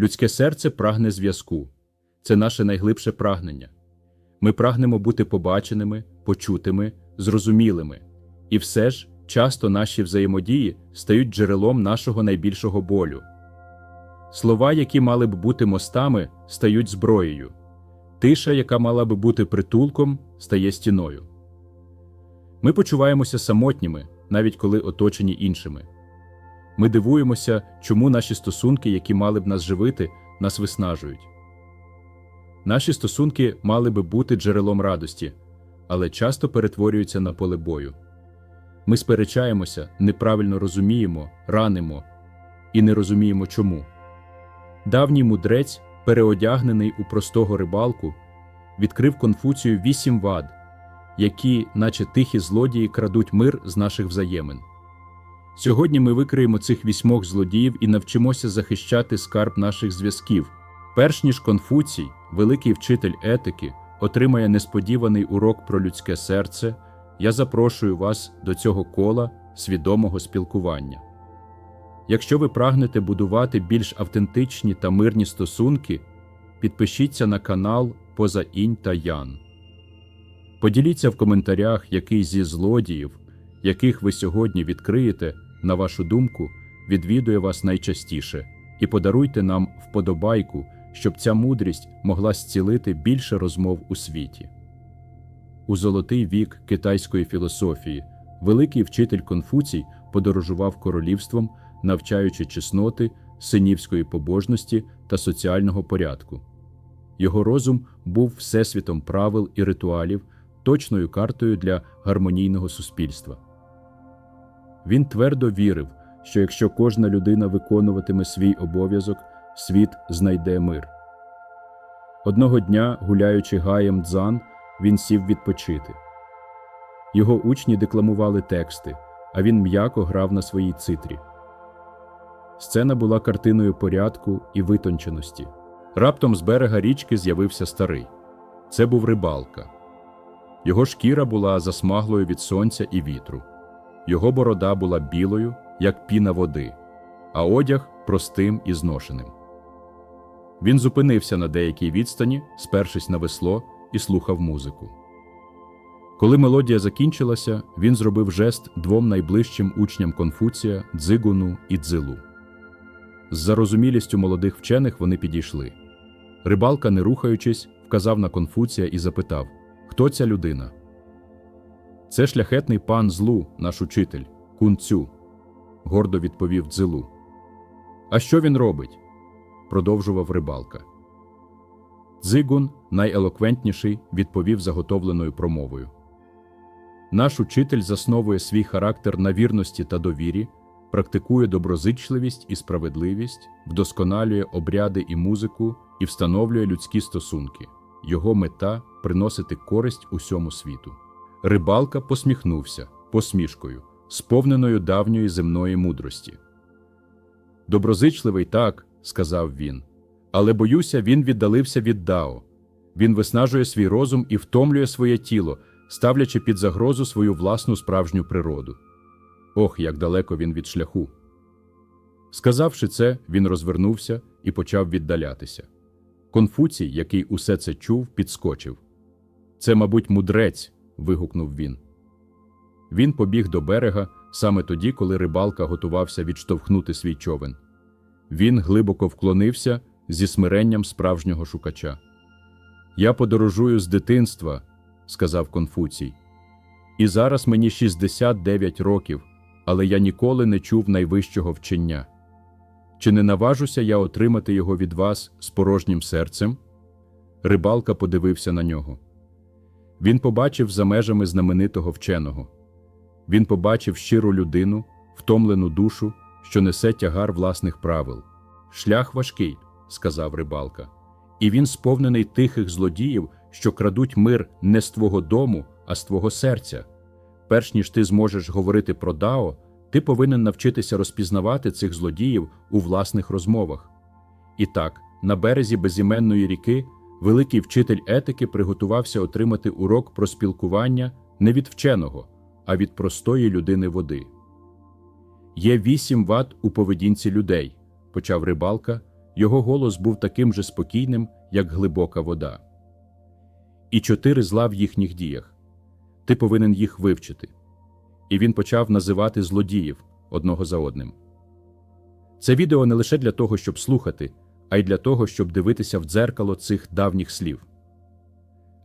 Людське серце прагне зв'язку. Це наше найглибше прагнення. Ми прагнемо бути побаченими, почутими, зрозумілими. І все ж часто наші взаємодії стають джерелом нашого найбільшого болю. Слова, які мали б бути мостами, стають зброєю. Тиша, яка мала би бути притулком, стає стіною. Ми почуваємося самотніми, навіть коли оточені іншими. Ми дивуємося, чому наші стосунки, які мали б нас живити, нас виснажують. Наші стосунки мали би бути джерелом радості, але часто перетворюються на поле бою. Ми сперечаємося, неправильно розуміємо, ранимо і не розуміємо чому. Давній мудрець, переодягнений у простого рибалку, відкрив Конфуцію вісім вад, які, наче тихі злодії, крадуть мир з наших взаємин. Сьогодні ми викриємо цих вісьмох злодіїв і навчимося захищати скарб наших зв'язків. Перш ніж Конфуцій, великий вчитель етики, отримає несподіваний урок про людське серце, я запрошую вас до цього кола свідомого спілкування. Якщо ви прагнете будувати більш автентичні та мирні стосунки, підпишіться на канал Поза Інь та Ян. Поділіться в коментарях, який зі злодіїв, яких ви сьогодні відкриєте, на вашу думку, відвідує вас найчастіше, і подаруйте нам вподобайку, щоб ця мудрість могла зцілити більше розмов у світі. У золотий вік китайської філософії великий вчитель Конфуцій подорожував королівством, навчаючи чесноти, синівської побожності та соціального порядку. Його розум був всесвітом правил і ритуалів, точною картою для гармонійного суспільства. Він твердо вірив, що якщо кожна людина виконуватиме свій обов'язок, світ знайде мир. Одного дня, гуляючи гаєм дзан, він сів відпочити. Його учні декламували тексти, а він м'яко грав на своїй цитрі. Сцена була картиною порядку і витонченості. Раптом з берега річки з'явився старий. Це був рибалка. Його шкіра була засмаглою від сонця і вітру. Його борода була білою, як піна води, а одяг простим і зношеним. Він зупинився на деякій відстані, спершись на весло, і слухав музику. Коли мелодія закінчилася, він зробив жест двом найближчим учням Конфуція Дзигуну і Дзилу. З зарозумілістю молодих вчених вони підійшли. Рибалка, не рухаючись, вказав на Конфуція і запитав, хто ця людина. Це шляхетний пан злу, наш учитель, кунцю, гордо відповів дзилу. А що він робить? продовжував рибалка. Дзигун, найелоквентніший, відповів заготовленою промовою. Наш учитель засновує свій характер на вірності та довірі, практикує доброзичливість і справедливість, вдосконалює обряди і музику і встановлює людські стосунки. Його мета приносити користь усьому світу. Рибалка посміхнувся посмішкою, сповненою давньої земної мудрості. Доброзичливий так, сказав він, але боюся, він віддалився від Дао. Він виснажує свій розум і втомлює своє тіло, ставлячи під загрозу свою власну справжню природу. Ох, як далеко він від шляху. Сказавши це, він розвернувся і почав віддалятися. Конфуцій, який усе це чув, підскочив. Це, мабуть, мудрець. Вигукнув він. Він побіг до берега саме тоді, коли рибалка готувався відштовхнути свій човен. Він глибоко вклонився зі смиренням справжнього шукача. Я подорожую з дитинства, сказав Конфуцій. І зараз мені 69 років, але я ніколи не чув найвищого вчення. Чи не наважуся я отримати його від вас з порожнім серцем? Рибалка подивився на нього. Він побачив за межами знаменитого вченого. Він побачив щиру людину, втомлену душу, що несе тягар власних правил. Шлях важкий, сказав рибалка, і він сповнений тихих злодіїв, що крадуть мир не з твого дому, а з твого серця. Перш ніж ти зможеш говорити про Дао, ти повинен навчитися розпізнавати цих злодіїв у власних розмовах. І так, на березі безіменної ріки великий вчитель етики приготувався отримати урок про спілкування не від вченого, а від простої людини води. Є вісім вад у поведінці людей, почав рибалка, його голос був таким же спокійним, як глибока вода. І чотири зла в їхніх діях. Ти повинен їх вивчити. І він почав називати злодіїв одного за одним. Це відео не лише для того, щоб слухати, а й для того, щоб дивитися в дзеркало цих давніх слів.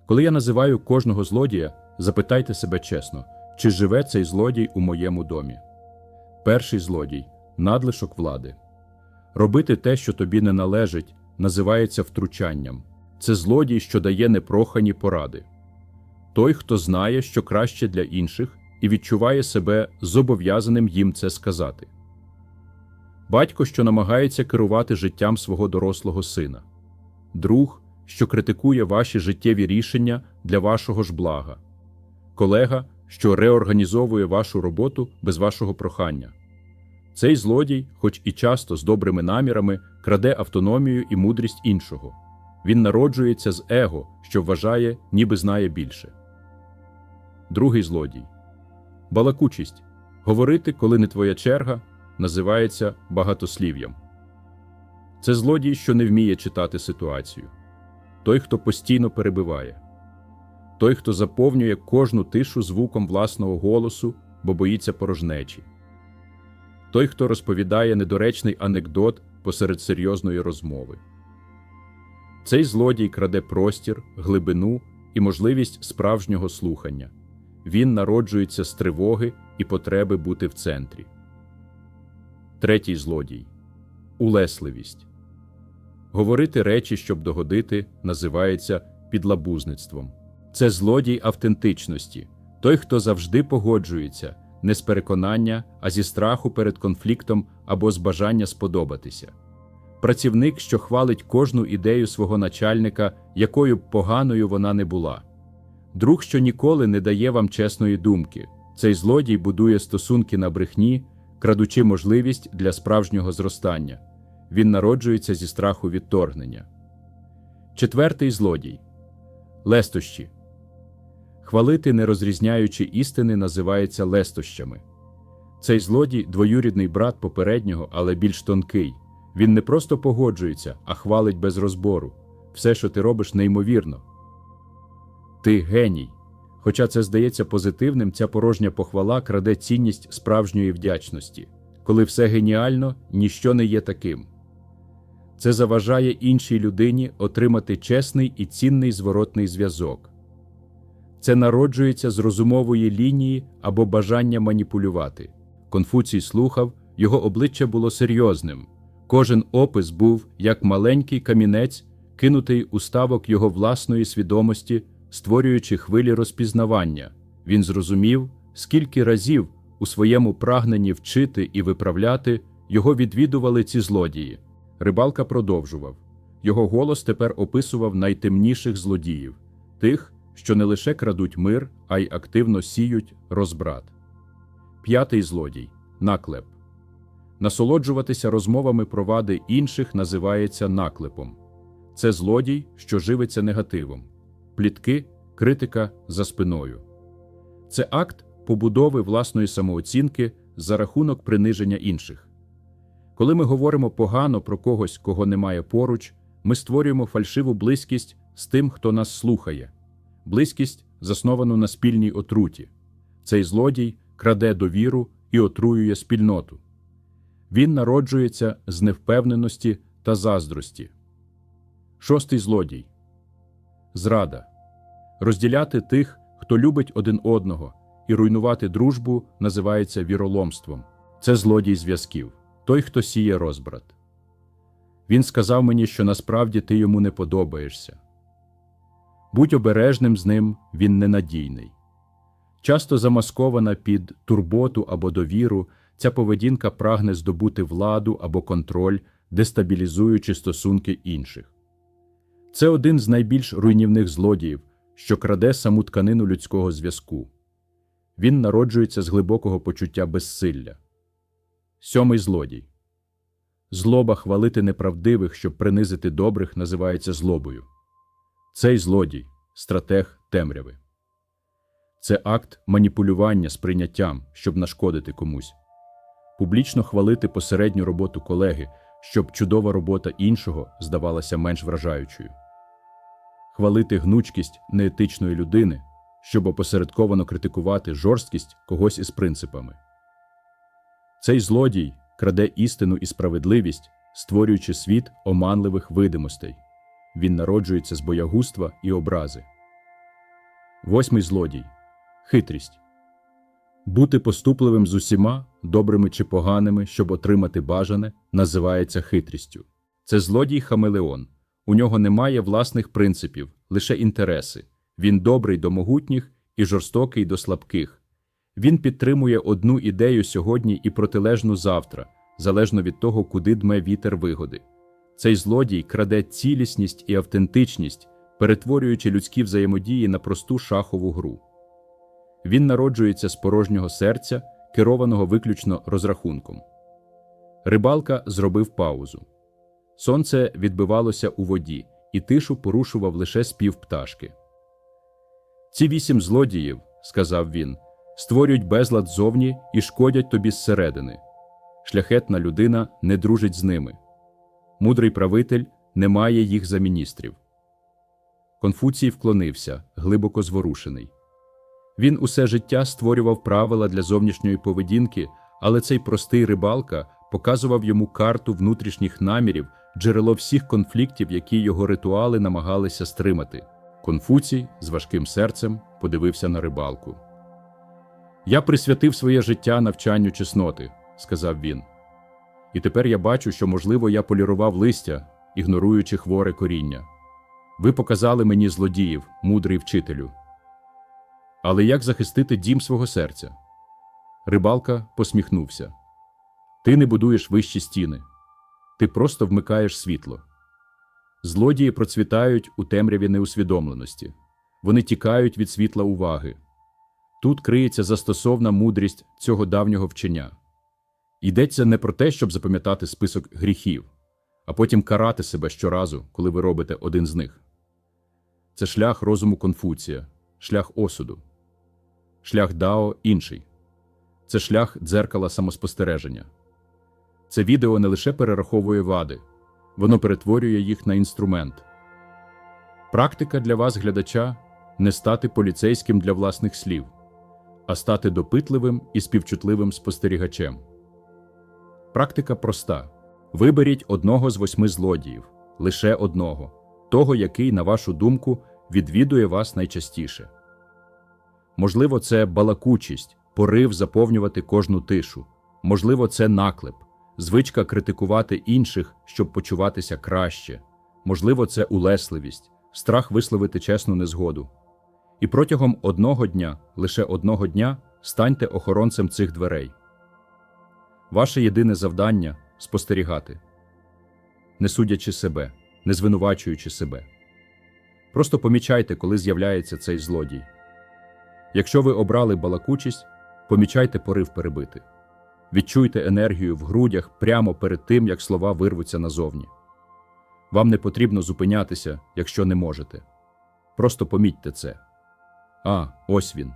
Коли я називаю кожного злодія, запитайте себе чесно, чи живе цей злодій у моєму домі. Перший злодій надлишок влади. Робити те, що тобі не належить, називається втручанням. Це злодій, що дає непрохані поради. Той, хто знає, що краще для інших, і відчуває себе зобов'язаним їм це сказати. Батько, що намагається керувати життям свого дорослого сина, друг, що критикує ваші життєві рішення для вашого ж блага, колега, що реорганізовує вашу роботу без вашого прохання. Цей злодій, хоч і часто з добрими намірами, краде автономію і мудрість іншого. Він народжується з его, що вважає, ніби знає більше. Другий злодій балакучість говорити, коли не твоя черга, називається багатослів'ям. Це злодій, що не вміє читати ситуацію, той, хто постійно перебиває, той, хто заповнює кожну тишу звуком власного голосу, бо боїться порожнечі, той, хто розповідає недоречний анекдот посеред серйозної розмови. Цей злодій краде простір, глибину і можливість справжнього слухання. Він народжується з тривоги і потреби бути в центрі. Третій злодій улесливість. Говорити речі, щоб догодити, називається підлабузництвом. Це злодій автентичності, той, хто завжди погоджується, не з переконання, а зі страху перед конфліктом або з бажання сподобатися. Працівник, що хвалить кожну ідею свого начальника, якою б поганою вона не була. Друг, що ніколи не дає вам чесної думки. Цей злодій будує стосунки на брехні, крадучи можливість для справжнього зростання. Він народжується зі страху відторгнення. Четвертий злодій лестощі. Хвалити, не розрізняючи істини, називається лестощами. Цей злодій двоюрідний брат попереднього, але більш тонкий. Він не просто погоджується, а хвалить без розбору. Все, що ти робиш, неймовірно. Ти геній. Хоча це здається позитивним, ця порожня похвала краде цінність справжньої вдячності. Коли все геніально, ніщо не є таким. Це заважає іншій людині отримати чесний і цінний зворотний зв'язок. Це народжується з розумової лінії або бажання маніпулювати. Конфуцій слухав, його обличчя було серйозним. Кожен опис був як маленький камінець, кинутий у ставок його власної свідомості, створюючи хвилі розпізнавання. Він зрозумів, скільки разів у своєму прагненні вчити і виправляти його відвідували ці злодії. Рибалка продовжував. Його голос тепер описував найтемніших злодіїв, тих, що не лише крадуть мир, а й активно сіють розбрат. П'ятий злодій наклеп. Насолоджуватися розмовами про вади інших називається наклепом. Це злодій, що живиться негативом, плітки, критика за спиною. Це акт побудови власної самооцінки за рахунок приниження інших. Коли ми говоримо погано про когось, кого немає поруч, ми створюємо фальшиву близькість з тим, хто нас слухає, близькість, засновану на спільній отруті. Цей злодій краде довіру і отруює спільноту. Він народжується з невпевненості та заздрості. Шостий злодій зрада розділяти тих, хто любить один одного, і руйнувати дружбу називається віроломством. Це злодій зв'язків, той, хто сіє розбрат. Він сказав мені, що насправді ти йому не подобаєшся. Будь обережним з ним, він ненадійний. Часто замаскована під турботу або довіру, ця поведінка прагне здобути владу або контроль, дестабілізуючи стосунки інших. Це один з найбільш руйнівних злодіїв, що краде саму тканину людського зв'язку. Він народжується з глибокого почуття безсилля. Сьомий злодій. Злоба хвалити неправдивих, щоб принизити добрих, називається злобою. Цей злодій стратег темряви. Це акт маніпулювання сприйняттям, щоб нашкодити комусь. Публічно хвалити посередню роботу колеги, щоб чудова робота іншого здавалася менш вражаючою. Хвалити гнучкість неетичної людини, щоб опосередковано критикувати жорсткість когось із принципами. Цей злодій краде істину і справедливість, створюючи світ оманливих видимостей. Він народжується з боягузтва і образи. Восьмий злодій хитрість. Бути поступливим з усіма, добрими чи поганими, щоб отримати бажане, називається хитрістю. Це злодій Хамелеон. У нього немає власних принципів, лише інтереси. Він добрий до могутніх і жорстокий до слабких. Він підтримує одну ідею сьогодні і протилежну завтра, залежно від того, куди дме вітер вигоди. Цей злодій краде цілісність і автентичність, перетворюючи людські взаємодії на просту шахову гру. Він народжується з порожнього серця, керованого виключно розрахунком. Рибалка зробив паузу. Сонце відбивалося у воді, і тишу порушував лише спів пташки. Ці вісім злодіїв, сказав він, створюють безлад зовні і шкодять тобі зсередини. Шляхетна людина не дружить з ними. Мудрий правитель не має їх за міністрів. Конфуцій вклонився, глибоко зворушений. Він усе життя створював правила для зовнішньої поведінки, але цей простий рибалка показував йому карту внутрішніх намірів, джерело всіх конфліктів, які його ритуали намагалися стримати. Конфуцій з важким серцем подивився на рибалку. Я присвятив своє життя навчанню чесноти, сказав він. І тепер я бачу, що, можливо, я полірував листя, ігноруючи хворе коріння. Ви показали мені злодіїв, мудрий вчителю. Але як захистити дім свого серця? Рибалка посміхнувся. Ти не будуєш вищі стіни, ти просто вмикаєш світло. Злодії процвітають у темряві неусвідомленості, вони тікають від світла уваги. Тут криється застосовна мудрість цього давнього вчення. Йдеться не про те, щоб запам'ятати список гріхів, а потім карати себе щоразу, коли ви робите один з них. Це шлях розуму Конфуція, шлях осуду, шлях Дао інший. Це шлях дзеркала самоспостереження. Це відео не лише перераховує вади, воно перетворює їх на інструмент. Практика для вас, глядача, не стати поліцейським для власних слів, а стати допитливим і співчутливим спостерігачем. Практика проста: виберіть одного з восьми злодіїв, лише одного, того, який, на вашу думку, відвідує вас найчастіше. Можливо, це балакучість, порив заповнювати кожну тишу, можливо, це наклеп, звичка критикувати інших, щоб почуватися краще, можливо, це улесливість, страх висловити чесну незгоду. І протягом одного дня, лише одного дня, станьте охоронцем цих дверей. Ваше єдине завдання спостерігати, не судячи себе, не звинувачуючи себе. Просто помічайте, коли з'являється цей злодій. Якщо ви обрали балакучість, помічайте порив перебити. Відчуйте енергію в грудях прямо перед тим, як слова вирвуться назовні. Вам не потрібно зупинятися, якщо не можете. Просто помітьте це. А, ось він.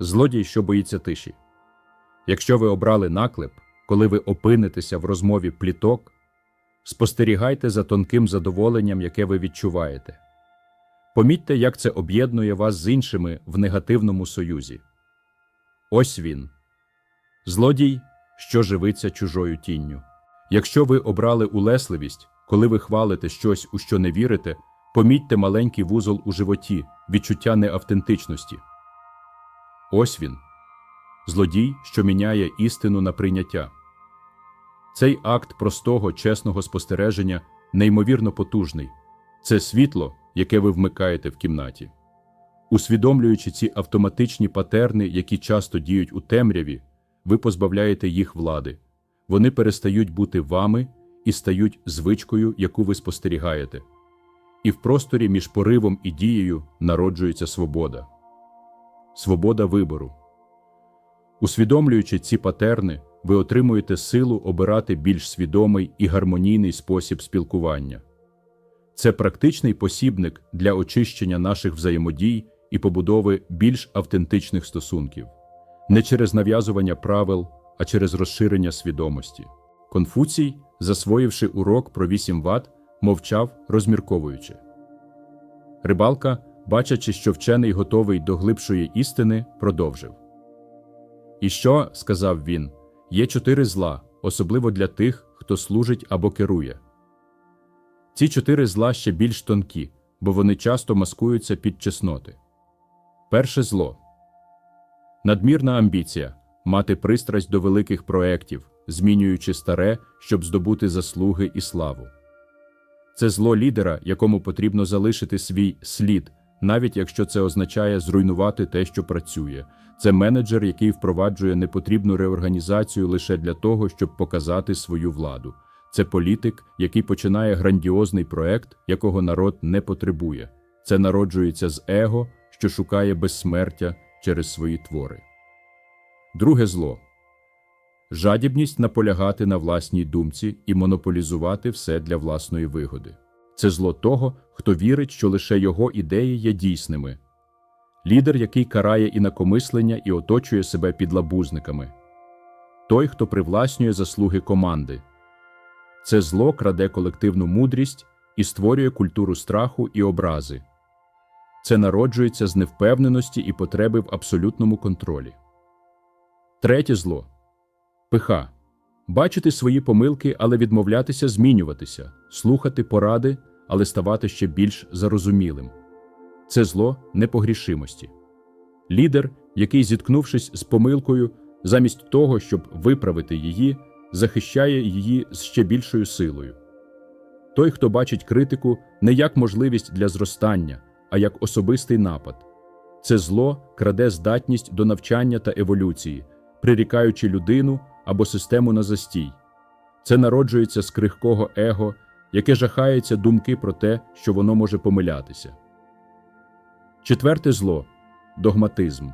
Злодій, що боїться тиші. Якщо ви обрали наклеп, коли ви опинитеся в розмові пліток, спостерігайте за тонким задоволенням, яке ви відчуваєте. Помітьте, як це об'єднує вас з іншими в негативному союзі. Ось він. Злодій, що живиться чужою тінню. Якщо ви обрали улесливість, коли ви хвалите щось, у що не вірите, помітьте маленький вузол у животі, відчуття неавтентичності. Ось він. Злодій, що міняє істину на прийняття. Цей акт простого, чесного спостереження неймовірно потужний. Це світло, яке ви вмикаєте в кімнаті. Усвідомлюючи ці автоматичні патерни, які часто діють у темряві, ви позбавляєте їх влади. Вони перестають бути вами і стають звичкою, яку ви спостерігаєте. І в просторі між поривом і дією народжується свобода. Свобода вибору. Усвідомлюючи ці патерни, ви отримуєте силу обирати більш свідомий і гармонійний спосіб спілкування. Це практичний посібник для очищення наших взаємодій і побудови більш автентичних стосунків, не через нав'язування правил, а через розширення свідомості. Конфуцій засвоївши урок про 8 ват, мовчав, розмірковуючи. Рибалка, бачачи, що вчений готовий до глибшої істини, продовжив. І що, сказав він, є чотири зла, особливо для тих, хто служить або керує. Ці чотири зла ще більш тонкі, бо вони часто маскуються під чесноти. Перше зло надмірна амбіція мати пристрасть до великих проєктів, змінюючи старе, щоб здобути заслуги і славу. Це зло лідера, якому потрібно залишити свій слід, навіть якщо це означає зруйнувати те, що працює. Це менеджер, який впроваджує непотрібну реорганізацію лише для того, щоб показати свою владу. Це політик, який починає грандіозний проект, якого народ не потребує. Це народжується з его, що шукає безсмертя через свої твори. Друге зло жадібність наполягати на власній думці і монополізувати все для власної вигоди. Це зло того, хто вірить, що лише його ідеї є дійсними. Лідер, який карає інакомислення і оточує себе підлабузниками. Той, хто привласнює заслуги команди. Це зло краде колективну мудрість і створює культуру страху і образи. Це народжується з невпевненості і потреби в абсолютному контролі. Третє зло пиха бачити свої помилки, але відмовлятися змінюватися, слухати поради, але ставати ще більш зарозумілим. Це зло непогрішимості. Лідер, який, зіткнувшись з помилкою, замість того, щоб виправити її, захищає її з ще більшою силою. Той, хто бачить критику не як можливість для зростання, а як особистий напад. Це зло краде здатність до навчання та еволюції, прирікаючи людину або систему на застій. Це народжується з крихкого его, яке жахається думки про те, що воно може помилятися. Четверте зло догматизм.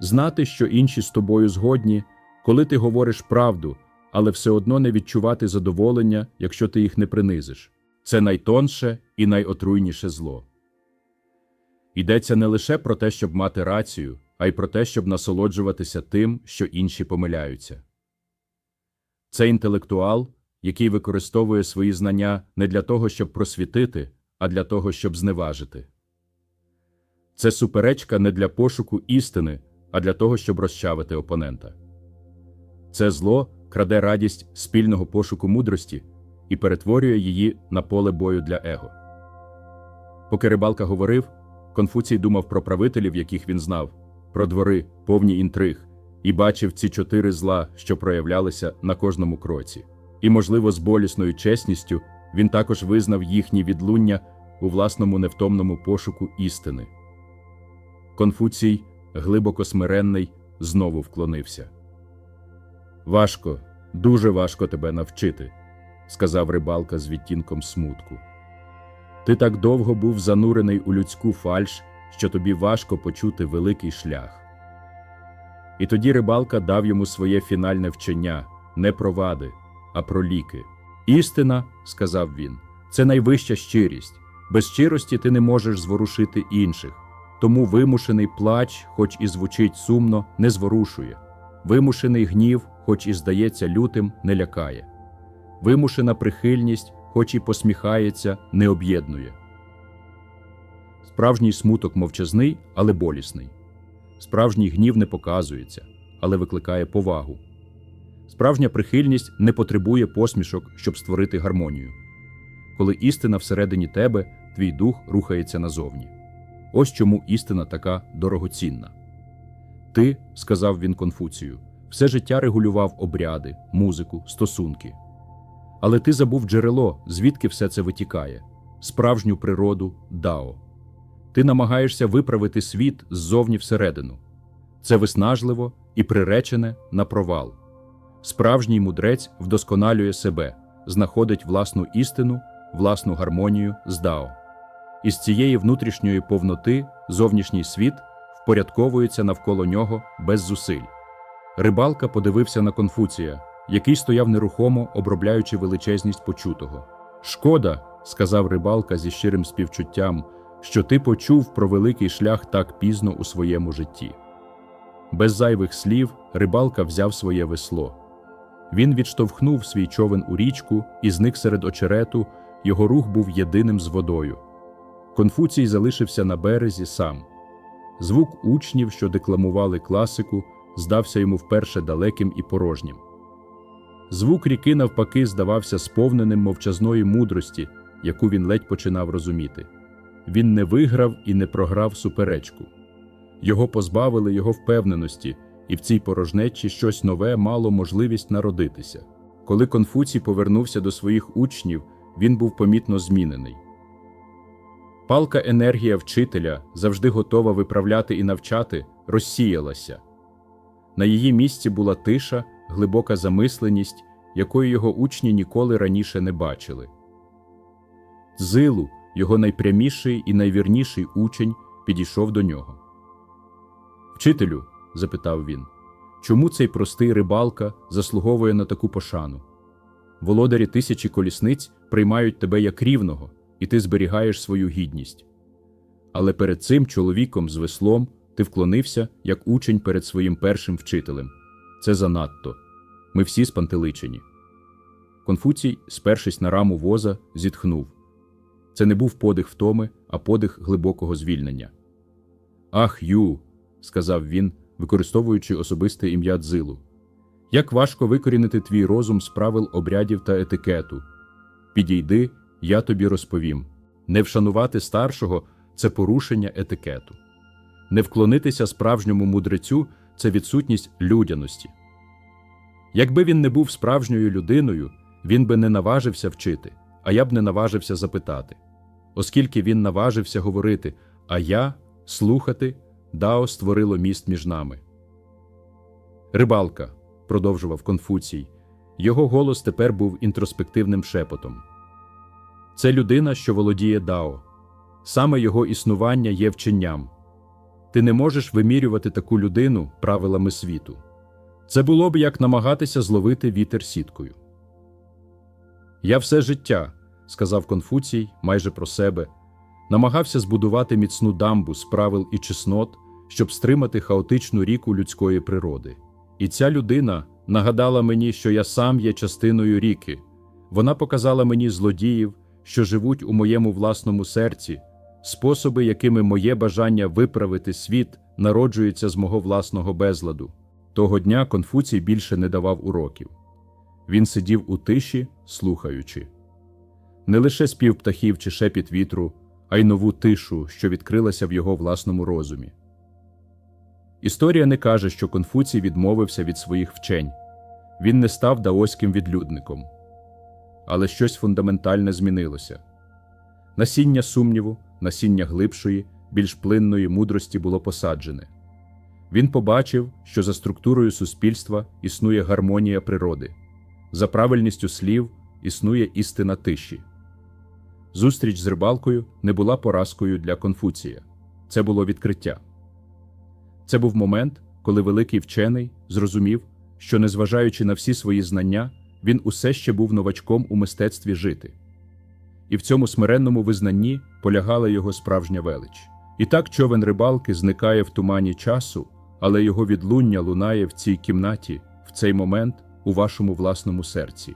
Знати, що інші з тобою згодні, коли ти говориш правду, але все одно не відчувати задоволення, якщо ти їх не принизиш. Це найтонше і найотруйніше зло. Йдеться не лише про те, щоб мати рацію, а й про те, щоб насолоджуватися тим, що інші помиляються. Це інтелектуал, який використовує свої знання не для того, щоб просвітити, а для того, щоб зневажити. Це суперечка не для пошуку істини, а для того, щоб розчавити опонента. Це зло краде радість спільного пошуку мудрості і перетворює її на поле бою для его. Поки рибалка говорив, Конфуцій думав про правителів, яких він знав, про двори, повні інтриг, і бачив ці чотири зла, що проявлялися на кожному кроці. І, можливо, з болісною чесністю він також визнав їхні відлуння у власному невтомному пошуку істини. Конфуцій, глибоко смиренний, знову вклонився. Важко, дуже важко тебе навчити, сказав рибалка з відтінком смутку. Ти так довго був занурений у людську фальш, що тобі важко почути великий шлях. І тоді рибалка дав йому своє фінальне вчення не про вади, а про ліки. Істина, сказав він, це найвища щирість. Без щирості ти не можеш зворушити інших. Тому вимушений плач, хоч і звучить сумно, не зворушує. Вимушений гнів, хоч і здається лютим, не лякає. Вимушена прихильність, хоч і посміхається, не об'єднує. Справжній смуток мовчазний, але болісний. Справжній гнів не показується, але викликає повагу. Справжня прихильність не потребує посмішок, щоб створити гармонію. Коли істина всередині тебе, твій дух рухається назовні. Ось чому істина така дорогоцінна. Ти, сказав він Конфуцію, все життя регулював обряди, музику, стосунки. Але ти забув джерело, звідки все це витікає, справжню природу дао. Ти намагаєшся виправити світ ззовні всередину. Це виснажливо і приречене на провал. Справжній мудрець вдосконалює себе, знаходить власну істину, власну гармонію з дао. Із цієї внутрішньої повноти зовнішній світ впорядковується навколо нього без зусиль. Рибалка подивився на Конфуція, який стояв нерухомо, обробляючи величезність почутого. Шкода, сказав рибалка зі щирим співчуттям, що ти почув про великий шлях так пізно у своєму житті. Без зайвих слів рибалка взяв своє весло. Він відштовхнув свій човен у річку і зник серед очерету, його рух був єдиним з водою. Конфуцій залишився на березі сам. Звук учнів, що декламували класику, здався йому вперше далеким і порожнім. Звук ріки, навпаки, здавався сповненим мовчазної мудрості, яку він ледь починав розуміти. Він не виграв і не програв суперечку. Його позбавили його впевненості, і в цій порожнечі щось нове мало можливість народитися. Коли Конфуцій повернувся до своїх учнів, він був помітно змінений. Палка енергія вчителя, завжди готова виправляти і навчати, розсіялася. На її місці була тиша, глибока замисленість, якої його учні ніколи раніше не бачили. Зилу, його найпряміший і найвірніший учень, підійшов до нього. Вчителю, запитав він, чому цей простий рибалка заслуговує на таку пошану? Володарі тисячі колісниць приймають тебе як рівного, і ти зберігаєш свою гідність. Але перед цим чоловіком з веслом ти вклонився як учень перед своїм першим вчителем. Це занадто. Ми всі спантеличені. Конфуцій, спершись на раму воза, зітхнув. Це не був подих втоми, а подих глибокого звільнення. Ах, Ю, сказав він, використовуючи особисте ім'я Дзилу. Як важко викорінити твій розум з правил обрядів та етикету. Підійди, я тобі розповім. Не вшанувати старшого це порушення етикету. Не вклонитися справжньому мудрецю це відсутність людяності. Якби він не був справжньою людиною, він би не наважився вчити, а я б не наважився запитати. Оскільки він наважився говорити, а я слухати, Дао створило міст між нами. Рибалка, продовжував Конфуцій, його голос тепер був інтроспективним шепотом. Це людина, що володіє Дао. Саме його існування є вченням. Ти не можеш вимірювати таку людину правилами світу. Це було б як намагатися зловити вітер сіткою. Я все життя, сказав Конфуцій майже про себе, намагався збудувати міцну дамбу з правил і чеснот, щоб стримати хаотичну ріку людської природи. І ця людина нагадала мені, що я сам є частиною ріки. Вона показала мені злодіїв, що живуть у моєму власному серці, способи, якими моє бажання виправити світ народжується з мого власного безладу. Того дня Конфуцій більше не давав уроків. Він сидів у тиші, слухаючи. Не лише спів птахів чи шепіт вітру, а й нову тишу, що відкрилася в його власному розумі. Історія не каже, що Конфуцій відмовився від своїх вчень, він не став даоським відлюдником. Але щось фундаментальне змінилося. Насіння сумніву, насіння глибшої, більш плинної мудрості було посаджене. Він побачив, що за структурою суспільства існує гармонія природи, за правильністю слів існує істина тиші. Зустріч з рибалкою не була поразкою для Конфуція, це було відкриття. Це був момент, коли великий вчений зрозумів, що, незважаючи на всі свої знання, він усе ще був новачком у мистецтві жити. І в цьому смиренному визнанні полягала його справжня велич. І так човен рибалки зникає в тумані часу, але його відлуння лунає в цій кімнаті, в цей момент у вашому власному серці.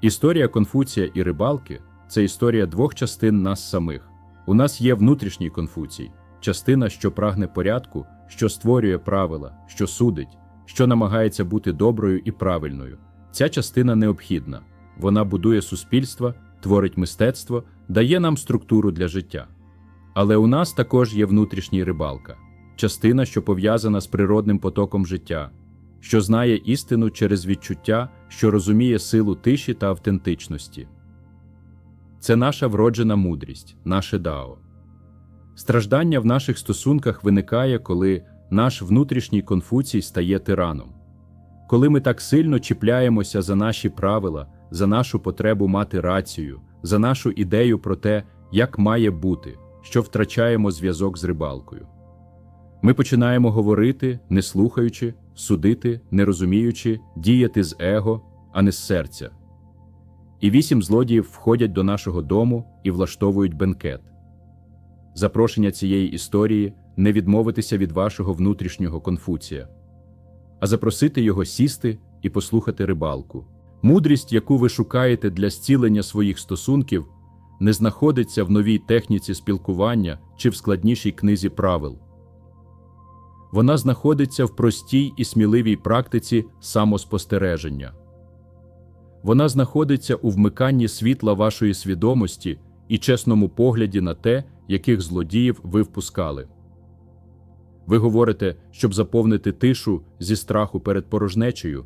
Історія Конфуція і рибалки це історія двох частин нас самих. У нас є внутрішній Конфуцій, частина, що прагне порядку, що створює правила, що судить, що намагається бути доброю і правильною. Ця частина необхідна. Вона будує суспільство, творить мистецтво, дає нам структуру для життя. Але у нас також є внутрішній рибалка, частина, що пов'язана з природним потоком життя, що знає істину через відчуття, що розуміє силу тиші та автентичності. Це наша вроджена мудрість, наше дао. Страждання в наших стосунках виникає, коли наш внутрішній конфуцій стає тираном. Коли ми так сильно чіпляємося за наші правила, за нашу потребу мати рацію, за нашу ідею про те, як має бути, що втрачаємо зв'язок з рибалкою. Ми починаємо говорити, не слухаючи, судити, не розуміючи, діяти з его, а не з серця. І вісім злодіїв входять до нашого дому і влаштовують бенкет. Запрошення цієї історії не відмовитися від вашого внутрішнього конфуція, а запросити його сісти і послухати рибалку. Мудрість, яку ви шукаєте для зцілення своїх стосунків, не знаходиться в новій техніці спілкування чи в складнішій книзі правил. Вона знаходиться в простій і сміливій практиці самоспостереження. Вона знаходиться у вмиканні світла вашої свідомості і чесному погляді на те, яких злодіїв ви впускали. Ви говорите, щоб заповнити тишу зі страху перед порожнечею.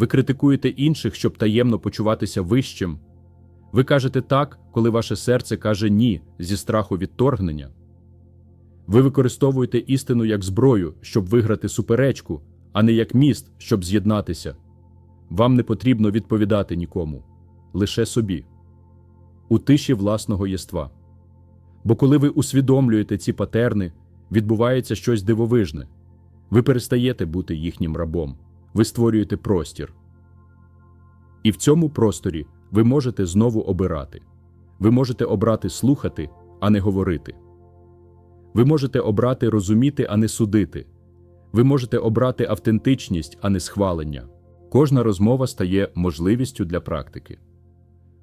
Ви критикуєте інших, щоб таємно почуватися вищим. Ви кажете так, коли ваше серце каже ні зі страху відторгнення. Ви використовуєте істину як зброю, щоб виграти суперечку, а не як міст, щоб з'єднатися. Вам не потрібно відповідати нікому, лише собі, у тиші власного єства. Бо коли ви усвідомлюєте ці патерни, відбувається щось дивовижне. Ви перестаєте бути їхнім рабом, ви створюєте простір. І в цьому просторі ви можете знову обирати. Ви можете обрати слухати, а не говорити. Ви можете обрати розуміти, а не судити. Ви можете обрати автентичність, а не схвалення. Кожна розмова стає можливістю для практики.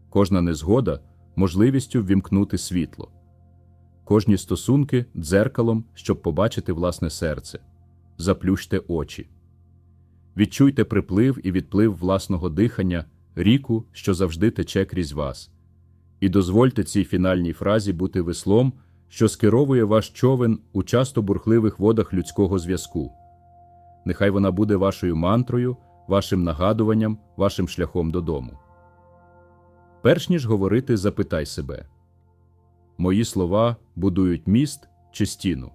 Кожна незгода можливістю ввімкнути світло. Кожні стосунки дзеркалом, щоб побачити власне серце. Заплющте очі. Відчуйте приплив і відплив власного дихання, ріку, що завжди тече крізь вас. І дозвольте цій фінальній фразі бути веслом, що скеровує ваш човен у часто бурхливих водах людського зв'язку. Нехай вона буде вашою мантрою, вашим нагадуванням, вашим шляхом додому. Перш ніж говорити, запитай себе Мої слова будують міст чи стіну.